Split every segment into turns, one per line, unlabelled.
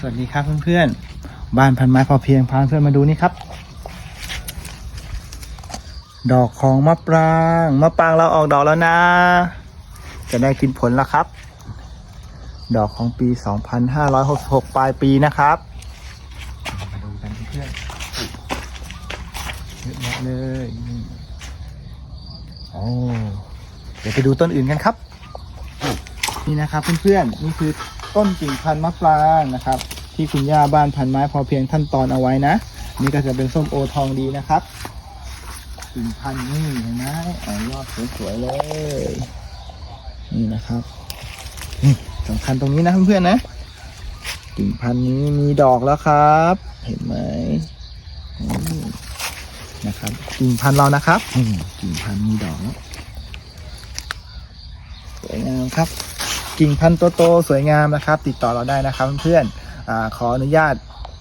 สวัสดีครับเพื่อนๆ บ้านพันไม้พอเพียงพาเพื่อนมาดูนี่ครับ ดอกของมะปรางมะปรางเราออกดอกแล้วนะ จะได้กินผลแล้วครับ ดอกของปี 2566 ปลายปีนะครับ มาดูกันเพื่อนเยอะแยะเลยโอ้เดี๋ยวไปดูต้นอื่นกันครับ นี่นะครับเพื่อนๆ นี่คือ ต้นกิ่งพันธุ์มะปรางนะครับ ที่คุณย่าบ้านพันไม้พอเพียงท่านตอนเอาไว้นะ นี่ก็จะเป็นส้มโอทองดีนะครับ กิ่งพันธุ์นี่เห็นไหมอ๋อยอดสวยๆเลย นี่นะครับนี่สำคัญตรงนี้นะเพื่อนๆนะกิ่งพันธุ์นี้มีดอกแล้วครับ เห็นไหมนะครับกิ่งพันธุ์เรานะครับกิ่งพันธุ์มีดอกสวยงามครับ กิ่งพันธุ์โตๆสวยงามนะครับ ติดต่อเราได้นะครับเพื่อนๆอขออนุญาต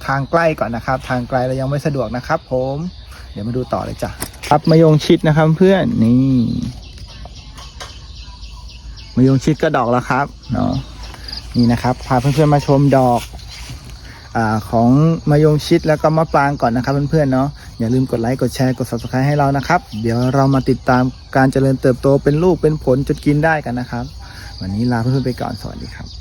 ทางใกล้ก่อนนะครับ ทางไกลเรายังไม่สะดวกนะครับ ผม เดี๋ยวมาดูต่อเลยจ้ะครับมะยงชิดนะครับเพื่อนนี่มะยงชิดก็ดอกแล้วครับเนาะนี่นะครับพาเพื่อนๆมาชมดอกอของมะยงชิดแล้วก็มะปรางก่อนนะครับเพื่อนๆเนาะอย่าลืมกดไลค์กดแชร์กด subscribe ให้เรานะครับ เดี๋ยวเรามาติดตามการเจริญเติบโตเป็นลูกเป็นผลจนกินได้กันนะครับ วันนี้ลาเพื่อนๆไปก่อนสวัสดีครับ